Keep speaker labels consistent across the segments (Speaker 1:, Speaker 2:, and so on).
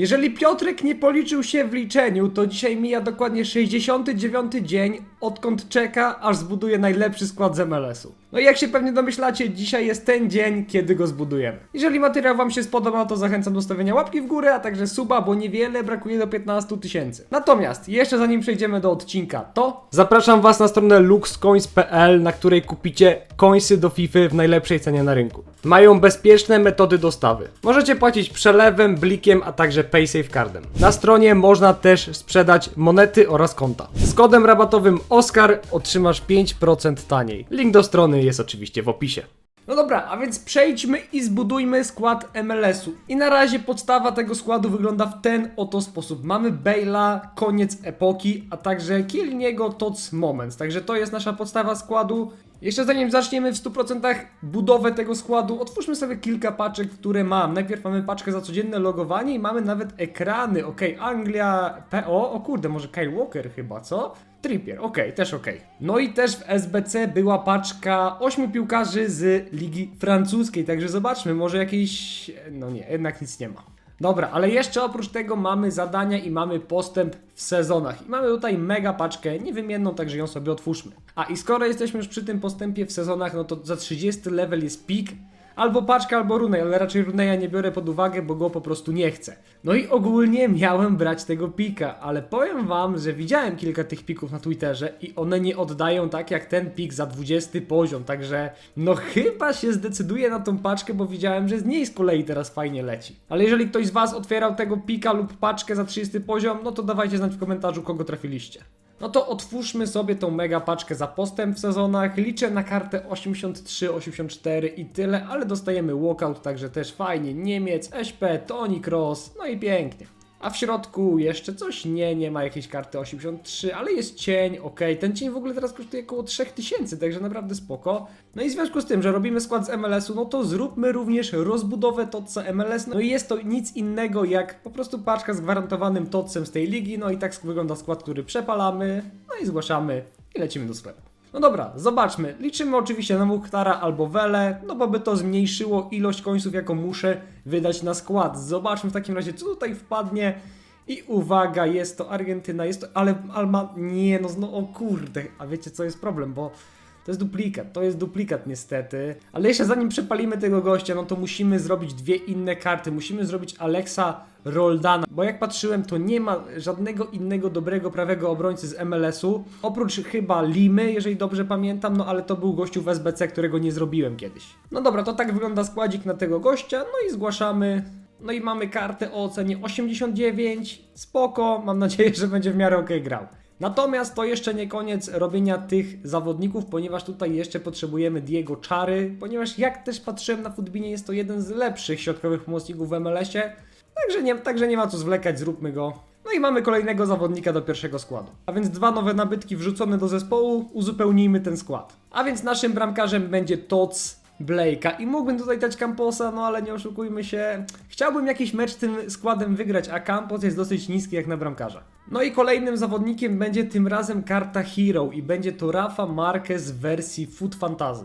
Speaker 1: Jeżeli Piotrek nie policzył się w liczeniu, to dzisiaj mija dokładnie 69 dzień, odkąd czeka, aż zbuduje najlepszy skład z MLS-u. No i jak się pewnie domyślacie, dzisiaj jest ten dzień, kiedy go zbudujemy. Jeżeli materiał wam się spodoba, to zachęcam do stawienia łapki w górę, a także suba, bo niewiele brakuje do 15 tysięcy. Natomiast, jeszcze zanim przejdziemy do odcinka, to zapraszam was na stronę luxcoins.pl, na której kupicie coinsy do FIFA w najlepszej cenie na rynku. Mają bezpieczne metody dostawy. Możecie płacić przelewem, blikiem, a także PaySafeCardem. Na stronie można też sprzedać monety oraz konta. Z kodem rabatowym OSCAR otrzymasz 5% taniej. Link do strony jest oczywiście w opisie. No dobra, a więc przejdźmy i zbudujmy skład MLS-u. I na razie podstawa tego składu wygląda w ten oto sposób. Mamy Bale'a, koniec epoki, a także Kielniego, Tots, Moments. Także to jest nasza podstawa składu. Jeszcze zanim zaczniemy w 100% budowę tego składu, otwórzmy sobie kilka paczek, które mam. Najpierw mamy paczkę za codzienne logowanie i mamy nawet ekrany. Ok, Anglia, PO, o kurde, może Kyle Walker chyba, co? Trippier, okej, też okej. No i też w SBC była paczka 8 piłkarzy z Ligi Francuskiej, także zobaczmy, może jakieś... No nie, jednak nic nie ma. Dobra, ale jeszcze oprócz tego mamy zadania i mamy postęp w sezonach. I mamy tutaj mega paczkę niewymienną, także ją sobie otwórzmy. A i skoro jesteśmy już przy tym postępie w sezonach, no to za 30 level jest pik, Albo paczka, albo runej, ale raczej runeja nie biorę pod uwagę, bo go po prostu nie chcę. No i ogólnie miałem brać tego pika, ale powiem wam, że widziałem kilka tych pików na Twitterze i one nie oddają tak jak ten pik za 20 poziom, także no chyba się zdecyduję na tą paczkę, bo widziałem, że z niej z kolei teraz fajnie leci. Ale jeżeli ktoś z was otwierał tego pika lub paczkę za 30 poziom, no to dawajcie znać w komentarzu, kogo trafiliście. No to otwórzmy sobie tą mega paczkę za postęp w sezonach. Liczę na kartę 83, 84 i tyle, ale dostajemy walkout, także też fajnie. Niemiec, SP, Tony Cross, no i pięknie. A w środku jeszcze coś? Nie, nie ma jakiejś karty 83, ale jest cień, ok. Ten cień w ogóle teraz kosztuje około 3000, także naprawdę spoko. No i w związku z tym, że robimy skład z MLS-u, no to zróbmy również rozbudowę TOTSa MLS. No i jest to nic innego jak po prostu paczka z gwarantowanym TOTSem z tej ligi. No i tak wygląda skład, który przepalamy, no i zgłaszamy i lecimy do sklepu. No dobra, zobaczmy. Liczymy oczywiście na Mukhtara albo Wele, no bo by to zmniejszyło ilość końców, jaką muszę wydać na skład. Zobaczmy w takim razie, co tutaj wpadnie. I uwaga, jest to Argentyna, jest to, ale Alma, nie no, no o kurde, a wiecie co jest problem, bo to jest duplikat, to jest duplikat niestety. Ale jeszcze zanim przepalimy tego gościa, no to musimy zrobić dwie inne karty. Musimy zrobić Alexa Roldana, bo jak patrzyłem, to nie ma żadnego innego dobrego prawego obrońcy z MLS-u, oprócz chyba Limy, jeżeli dobrze pamiętam, no ale to był gościu w SBC, którego nie zrobiłem kiedyś. No dobra, to tak wygląda składzik na tego gościa, no i zgłaszamy. No i mamy kartę o ocenie 89, spoko, mam nadzieję, że będzie w miarę ok grał. Natomiast to jeszcze nie koniec robienia tych zawodników, ponieważ tutaj jeszcze potrzebujemy Diego Czary, ponieważ jak też patrzyłem na Futbinie, jest to jeden z lepszych środkowych pomocników w MLS-ie, także nie, także nie ma co zwlekać, zróbmy go. No i mamy kolejnego zawodnika do pierwszego składu. A więc dwa nowe nabytki wrzucone do zespołu, uzupełnijmy ten skład. A więc naszym bramkarzem będzie Tots Blake'a i mógłbym tutaj dać Camposa, no ale nie oszukujmy się. Chciałbym jakiś mecz tym składem wygrać, a Campos jest dosyć niski jak na bramkarza. No i kolejnym zawodnikiem będzie tym razem karta Hero i będzie to Rafa Marquez w wersji Foot Fantasy.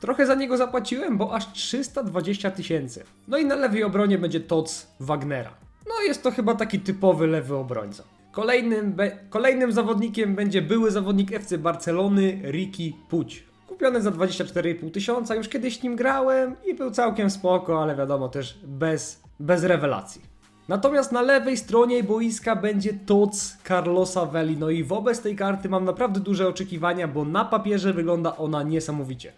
Speaker 1: Trochę za niego zapłaciłem, bo aż 320 tysięcy. No i na lewej obronie będzie Tots Wagnera. No jest to chyba taki typowy lewy obrońca. Kolejnym, kolejnym zawodnikiem będzie były zawodnik FC Barcelony Ricky Puć. Kupiony za 24,5 tysiąca, już kiedyś nim grałem i był całkiem spoko, ale wiadomo też bez, bez rewelacji. Natomiast na lewej stronie boiska będzie Tots Carlosa Veli. No i wobec tej karty mam naprawdę duże oczekiwania, bo na papierze wygląda ona niesamowicie.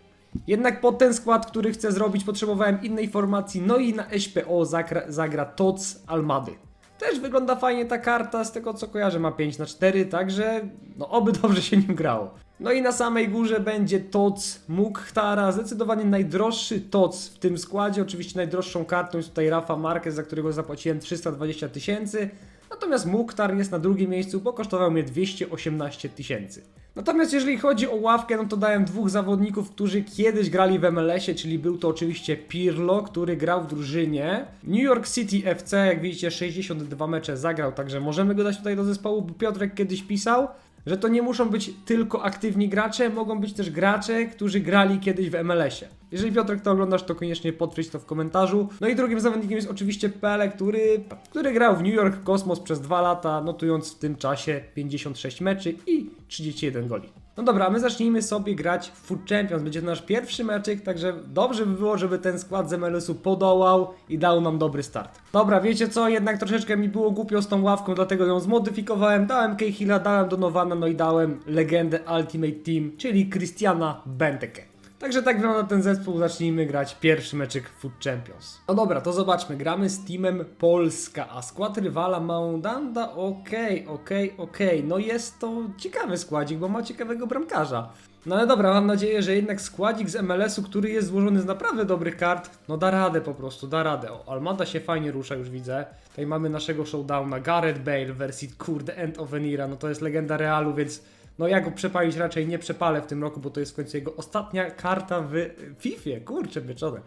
Speaker 1: Jednak pod ten skład, który chcę zrobić, potrzebowałem innej formacji, no i na SPO zagra, zagra Tots Almady. Też wygląda fajnie ta karta, z tego co kojarzę ma 5 na 4 także no oby dobrze się nim grało. No i na samej górze będzie Tots Mukhtara, zdecydowanie najdroższy Tots w tym składzie, oczywiście najdroższą kartą jest tutaj Rafa Marquez, za którego zapłaciłem 320 tysięcy, natomiast Mukhtar jest na drugim miejscu, bo kosztował mnie 218 tysięcy. Natomiast jeżeli chodzi o ławkę, no to dałem dwóch zawodników, którzy kiedyś grali w MLS-ie, czyli był to oczywiście Pirlo, który grał w drużynie. New York City FC, jak widzicie, 62 mecze zagrał, także możemy go dać tutaj do zespołu, bo Piotrek kiedyś pisał. Że to nie muszą być tylko aktywni gracze, mogą być też gracze, którzy grali kiedyś w MLS-ie. Jeżeli Piotrek to oglądasz, to koniecznie potwierdź to w komentarzu. No i drugim zawodnikiem jest oczywiście Pele, który, który grał w New York Cosmos przez dwa lata, notując w tym czasie 56 meczy i 31 goli. No dobra, my zacznijmy sobie grać w Food Champions. Będzie to nasz pierwszy meczyk, także dobrze by było, żeby ten skład z MLS-u podołał i dał nam dobry start. Dobra, wiecie co, jednak troszeczkę mi było głupio z tą ławką, dlatego ją zmodyfikowałem, dałem Cahilla, dałem Donowana, no i dałem legendę Ultimate Team, czyli Christiana Benteke. Także tak wygląda ten zespół, zacznijmy grać pierwszy meczyk Food Champions. No dobra, to zobaczmy, gramy z teamem Polska, a skład rywala Maundanda, okej, okej, okej, no jest to ciekawy składzik, bo ma ciekawego bramkarza. No ale dobra, mam nadzieję, że jednak składzik z MLS-u, który jest złożony z naprawdę dobrych kart, no da radę po prostu, da radę. O, Almada się fajnie rusza, już widzę. Tutaj mamy naszego showdowna, Gareth Bale w wersji, kurde, End of an Era, no to jest legenda Realu, więc no ja go przepalić raczej nie przepalę w tym roku, bo to jest w końcu jego ostatnia karta w FIFA, kurczę wieczorem.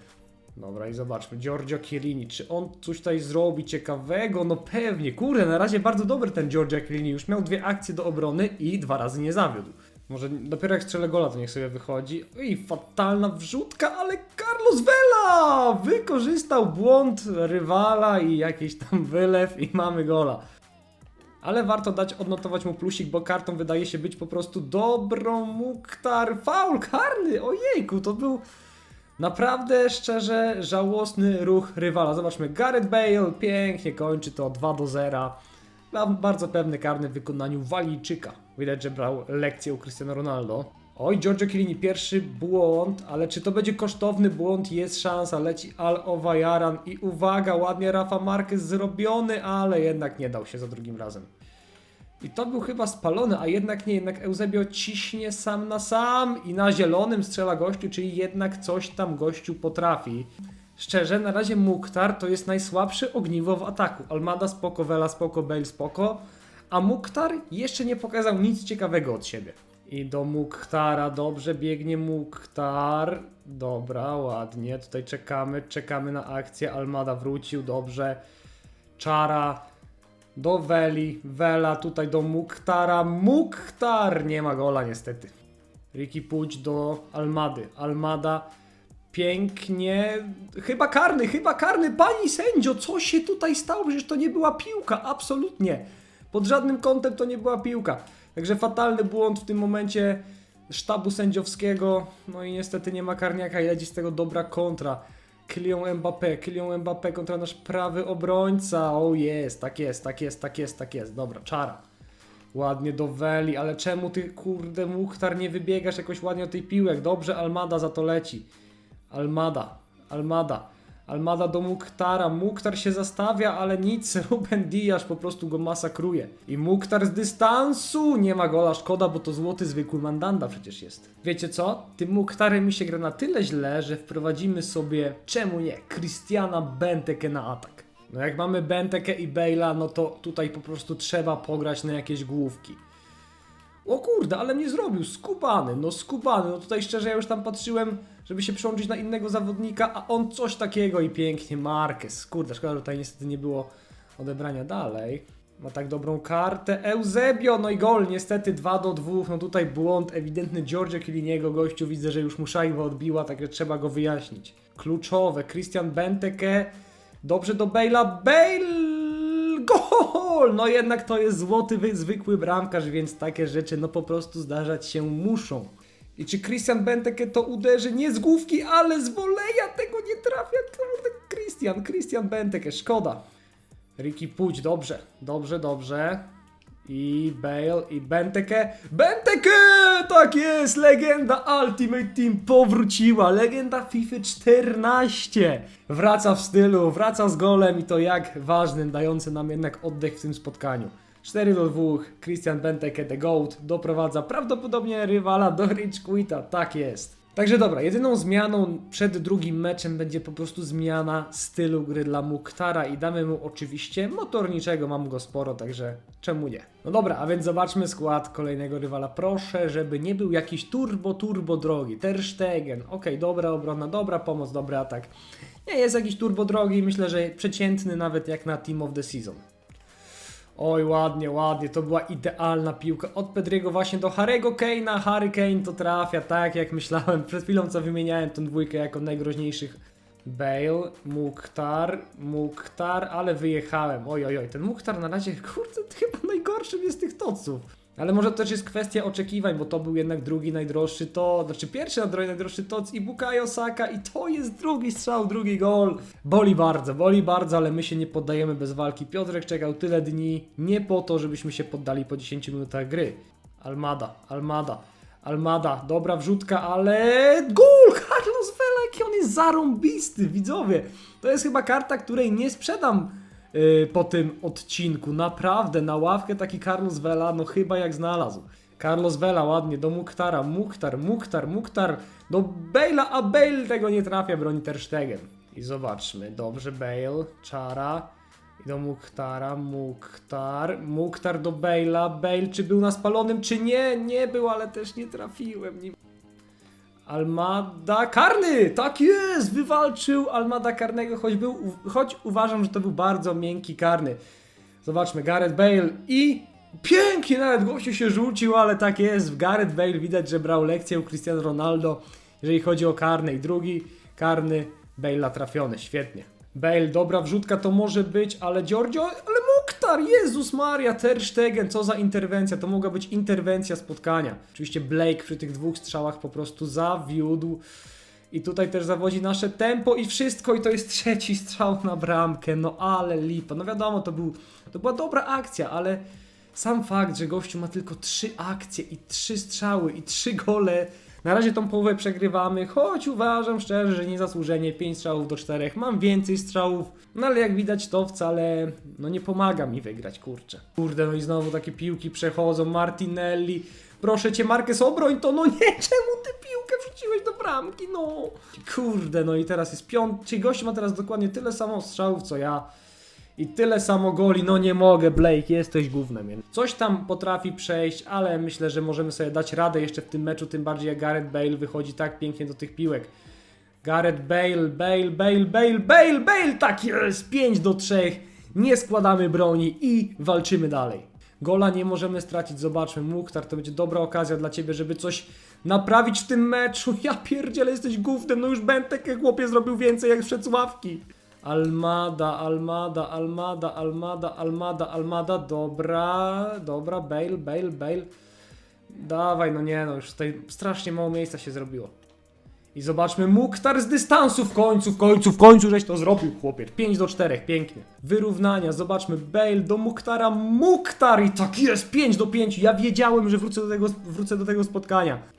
Speaker 1: Dobra i zobaczmy, Giorgio Chiellini, czy on coś tutaj zrobi ciekawego? No pewnie, kurde, na razie bardzo dobry ten Giorgio Chiellini, już miał dwie akcje do obrony i dwa razy nie zawiódł. Może dopiero jak strzelę gola, to niech sobie wychodzi. I fatalna wrzutka, ale Carlos Vela wykorzystał błąd rywala i jakiś tam wylew i mamy gola. Ale warto dać odnotować mu plusik, bo kartą wydaje się być po prostu dobrą Muktar. Faul karny! Ojejku, to był naprawdę szczerze żałosny ruch rywala. Zobaczmy, Gareth Bale pięknie kończy to 2 do 0. Mam bardzo pewny karny w wykonaniu Walijczyka. Widać, że brał lekcję u Cristiano Ronaldo. Oj, Giorgio Chiellini, pierwszy błąd, ale czy to będzie kosztowny błąd? Jest szansa, leci Al Owajaran i uwaga, ładnie Rafa Marquez zrobiony, ale jednak nie dał się za drugim razem. I to był chyba spalony, a jednak nie, jednak Eusebio ciśnie sam na sam i na zielonym strzela gościu, czyli jednak coś tam gościu potrafi. Szczerze, na razie Muktar to jest najsłabszy ogniwo w ataku. Almada spoko, Vela spoko, Bale spoko, a Muktar jeszcze nie pokazał nic ciekawego od siebie. I do Muktara, dobrze biegnie Muktar. Dobra, ładnie, tutaj czekamy, czekamy na akcję. Almada wrócił, dobrze. Czara do Weli, Wela tutaj do Muktara. Muktar! Nie ma gola niestety. Ricky Puć do Almady. Almada pięknie. Chyba karny, chyba karny. Pani sędzio, co się tutaj stało? Przecież to nie była piłka, absolutnie. Pod żadnym kątem to nie była piłka. Także fatalny błąd w tym momencie sztabu sędziowskiego. No i niestety nie ma karniaka i leci z tego dobra kontra. Kylian Mbappé, Kylian Mbappé kontra nasz prawy obrońca. O jest, tak jest, tak jest, tak jest, tak jest. Dobra, czara. Ładnie do Weli, ale czemu ty kurde Muchtar nie wybiegasz jakoś ładnie od tej piłek? Dobrze, Almada za to leci. Almada, Almada, Almada do Muktara. Muktar się zastawia, ale nic, Ruben Diaz po prostu go masakruje. I Muktar z dystansu nie ma gola, szkoda, bo to złoty zwykły mandanda przecież jest. Wiecie co? Tym Muktarem mi się gra na tyle źle, że wprowadzimy sobie, czemu nie, Christiana Benteke na atak. No jak mamy Benteke i Bale'a, no to tutaj po prostu trzeba pograć na jakieś główki. O kurde, ale mnie zrobił, skubany, no skubany, no tutaj szczerze ja już tam patrzyłem, żeby się przełączyć na innego zawodnika, a on coś takiego i pięknie, Marquez, kurde, szkoda, że tutaj niestety nie było odebrania dalej. Ma tak dobrą kartę, Eusebio, no i gol, niestety 2 do 2, no tutaj błąd ewidentny Giorgio Chielliniego, gościu widzę, że już mu szajba odbiła, także trzeba go wyjaśnić. Kluczowe, Christian Benteke, dobrze do Bale'a, Bale, gol! No jednak to jest złoty, wy- zwykły bramkarz, więc takie rzeczy no po prostu zdarzać się muszą. I czy Christian Benteke to uderzy nie z główki, ale z woleja tego nie trafia? Kurde, Christian, Christian Benteke, szkoda. Ricky Puć, dobrze, dobrze, dobrze. I Bale, i Benteke. Benteke! Tak jest! Legenda Ultimate Team powróciła. Legenda FIFA 14. Wraca w stylu, wraca z golem i to jak ważnym, dający nam jednak oddech w tym spotkaniu. 4 do 2. Christian Benteke, the GOAT, doprowadza prawdopodobnie rywala do Rich Quita. Tak jest. Także dobra, jedyną zmianą przed drugim meczem będzie po prostu zmiana stylu gry dla Muktara i damy mu oczywiście motorniczego, mam go sporo, także czemu nie? No dobra, a więc zobaczmy skład kolejnego rywala. Proszę, żeby nie był jakiś turbo, turbo drogi. Ter Stegen, okej, dobra obrona, dobra pomoc, dobry atak. Nie jest jakiś turbo drogi, myślę, że przeciętny nawet jak na Team of the Season. Oj, ładnie, ładnie, to była idealna piłka od Pedriego właśnie do Harry'ego Kane'a. Harry Kane to trafia tak jak myślałem. Przed chwilą co wymieniałem tą dwójkę jako najgroźniejszych. Bale, Mukhtar, Mukhtar, ale wyjechałem. Oj, oj, oj, ten Mukhtar na razie, kurde, chyba najgorszym jest tych toców. Ale może to też jest kwestia oczekiwań, bo to był jednak drugi najdroższy to, znaczy pierwszy najdro- najdroższy toc i Bukayo Saka i to jest drugi strzał, drugi gol. Boli bardzo, boli bardzo, ale my się nie poddajemy bez walki. Piotrek czekał tyle dni, nie po to, żebyśmy się poddali po 10 minutach gry. Almada, Almada, Almada, dobra wrzutka, ale gol! Carlos Vela, jaki on jest zarąbisty, widzowie. To jest chyba karta, której nie sprzedam po tym odcinku. Naprawdę, na ławkę taki Carlos Vela, no chyba jak znalazł. Carlos Vela ładnie do Mukhtara, Mukhtar, Mukhtar, Mukhtar, do Bale'a, a Bale tego nie trafia, broni Ter Stegen. I zobaczmy, dobrze Bale, Czara, i do Mukhtara, Mukhtar, Mukhtar do Bale'a, Bale czy był na spalonym, czy nie? Nie był, ale też nie trafiłem. Nie... Almada karny! Tak jest! Wywalczył Almada karnego, choć, był, choć uważam, że to był bardzo miękki karny. Zobaczmy, Gareth Bale i pięknie nawet gościu się rzucił, ale tak jest. W Gareth Bale widać, że brał lekcję u Cristiano Ronaldo, jeżeli chodzi o karny. I drugi karny Bale'a trafiony, świetnie. Bale, dobra wrzutka to może być, ale Giorgio, ale Mukhtar, Jezus Maria, Ter Stegen, co za interwencja, to mogła być interwencja spotkania. Oczywiście Blake przy tych dwóch strzałach po prostu zawiódł. I tutaj też zawodzi nasze tempo i wszystko i to jest trzeci strzał na bramkę, no ale lipa. No wiadomo, to, był, to była dobra akcja, ale sam fakt, że gościu ma tylko trzy akcje i trzy strzały i trzy gole. Na razie tą połowę przegrywamy, choć uważam szczerze, że niezasłużenie 5 strzałów do 4. Mam więcej strzałów, no ale jak widać to wcale no nie pomaga mi wygrać, kurczę. Kurde, no i znowu takie piłki przechodzą, Martinelli. Proszę cię, Marquez, obroń to, no nie, czemu ty piłkę wrzuciłeś do bramki, no. Kurde, no i teraz jest piąty, gość ma teraz dokładnie tyle samo strzałów, co ja. I tyle samo goli, no nie mogę, Blake, jesteś gównem. Coś tam potrafi przejść, ale myślę, że możemy sobie dać radę jeszcze w tym meczu, tym bardziej jak Gareth Bale wychodzi tak pięknie do tych piłek. Gareth Bale, Bale, Bale, Bale, Bale, Bale, tak jest, 5 do 3, nie składamy broni i walczymy dalej. Gola nie możemy stracić, zobaczmy, Mukhtar, to będzie dobra okazja dla Ciebie, żeby coś naprawić w tym meczu. Ja pierdzielę, jesteś gównem, no już Bentek, chłopie, zrobił więcej jak wszedł z ławki. Almada, Almada, Almada, Almada, Almada, Almada, dobra, dobra, Bale, Bale, Bale. Dawaj, no nie, no już tutaj strasznie mało miejsca się zrobiło. I zobaczmy, Mukhtar z dystansu w końcu, w końcu, w końcu żeś to zrobił, chłopiec. 5 do 4, pięknie. Wyrównania, zobaczmy, Bale do Mukhtara, Mukhtar i tak jest, 5 do 5. Ja wiedziałem, że wrócę do tego, wrócę do tego spotkania.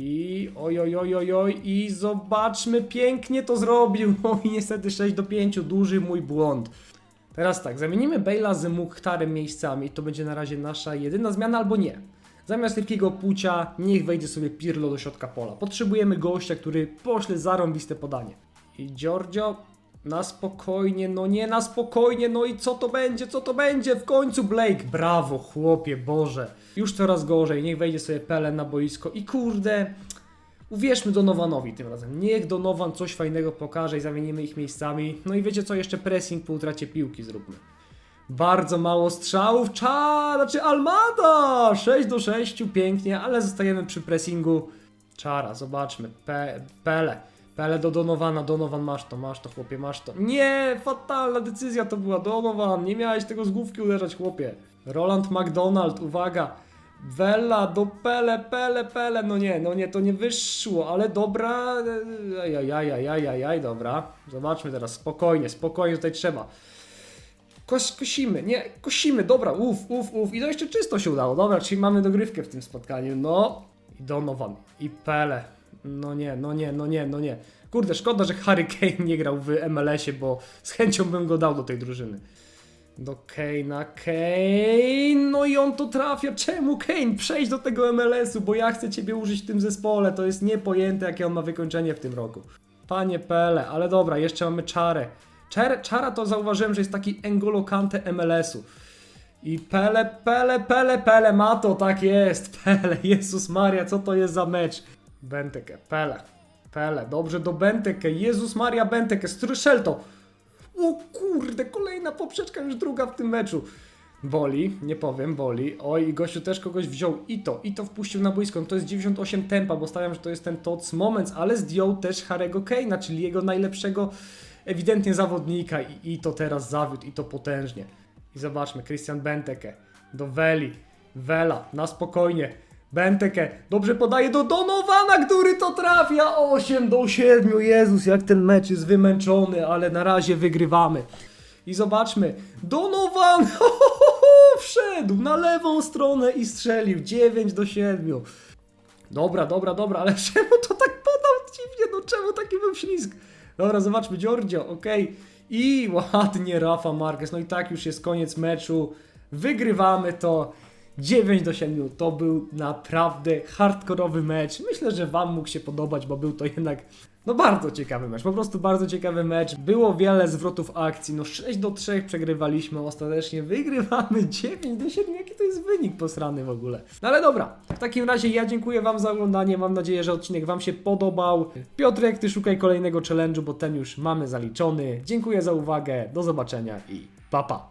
Speaker 1: I oj, oj, oj, oj, oj, i zobaczmy, pięknie to zrobił. No i niestety 6 do 5, duży mój błąd. Teraz tak, zamienimy Bale'a z Mukhtarem miejscami, to będzie na razie nasza jedyna zmiana albo nie. Zamiast wielkiego płcia, niech wejdzie sobie Pirlo do środka pola. Potrzebujemy gościa, który pośle zarąbiste podanie. I Giorgio na spokojnie, no nie na spokojnie, no i co to będzie, co to będzie? W końcu Blake, brawo chłopie, Boże. Już coraz gorzej, niech wejdzie sobie Pele na boisko i kurde, uwierzmy Donovanowi tym razem. Niech Donovan coś fajnego pokaże i zamienimy ich miejscami. No i wiecie co, jeszcze pressing po utracie piłki zróbmy. Bardzo mało strzałów, cza, znaczy Almada! 6 do 6, pięknie, ale zostajemy przy pressingu. Czara, zobaczmy, Pe Pele. Pele do Donowana, Donovan masz to, masz to chłopie, masz to. Nie, fatalna decyzja to była, Donovan, nie miałeś tego z główki uderzać chłopie. Roland McDonald, uwaga. Vela do Pele, Pele, Pele, no nie, no nie, to nie wyszło, ale dobra, ajajajajajajaj, dobra. Zobaczmy teraz, spokojnie, spokojnie tutaj trzeba. Kos, kosimy, nie, kosimy, dobra, uf, uf, uf. I to jeszcze czysto się udało, dobra, czyli mamy dogrywkę w tym spotkaniu, no. I Donovan, i Pele. No nie, no nie, no nie, no nie. Kurde, szkoda, że Harry Kane nie grał w MLS-ie, bo z chęcią bym go dał do tej drużyny. Do Kane'a, Kane, no i on to trafia. Czemu Kane? Przejdź do tego MLS-u, bo ja chcę ciebie użyć w tym zespole. To jest niepojęte, jakie on ma wykończenie w tym roku. Panie Pele, ale dobra, jeszcze mamy Czarę. Czar, Czara to zauważyłem, że jest taki Engolo Kante MLS-u. I Pele, Pele, Pele, Pele, ma to, tak jest. Pele, Jezus Maria, co to jest za mecz? Benteke, Pele, Pele, dobrze do Benteke, Jezus Maria Benteke, strzel to. O kurde, kolejna poprzeczka, już druga w tym meczu. Boli, nie powiem, boli. Oj, gościu też kogoś wziął i to, i to wpuścił na boisko. No to jest 98 tempa, bo stawiam, że to jest ten Tots Moments, ale zdjął też Harego Kane'a, czyli jego najlepszego ewidentnie zawodnika i, i to teraz zawiódł i to potężnie. I zobaczmy, Christian Benteke do Veli, Vela, na spokojnie. Benteke dobrze podaje do Donowana, który to trafia 8 do 7. Jezus, jak ten mecz jest wymęczony, ale na razie wygrywamy. I zobaczmy, Donovan wszedł na lewą stronę i strzelił 9 do 7. Dobra, dobra, dobra, ale czemu to tak podał dziwnie? No czemu taki był ślizg? Dobra, zobaczmy, Giorgio, okej. I ładnie Rafa Marquez. No i tak już jest koniec meczu. Wygrywamy to. 9 do 7. To był naprawdę hardkorowy mecz. Myślę, że Wam mógł się podobać, bo był to jednak no bardzo ciekawy mecz. Po prostu bardzo ciekawy mecz. Było wiele zwrotów akcji. No 6 do 3 przegrywaliśmy ostatecznie. Wygrywamy 9 do 7. Jaki to jest wynik posrany w ogóle. No ale dobra. W takim razie ja dziękuję Wam za oglądanie. Mam nadzieję, że odcinek Wam się podobał. Piotrek, Ty szukaj kolejnego challenge'u, bo ten już mamy zaliczony. Dziękuję za uwagę. Do zobaczenia i pa pa.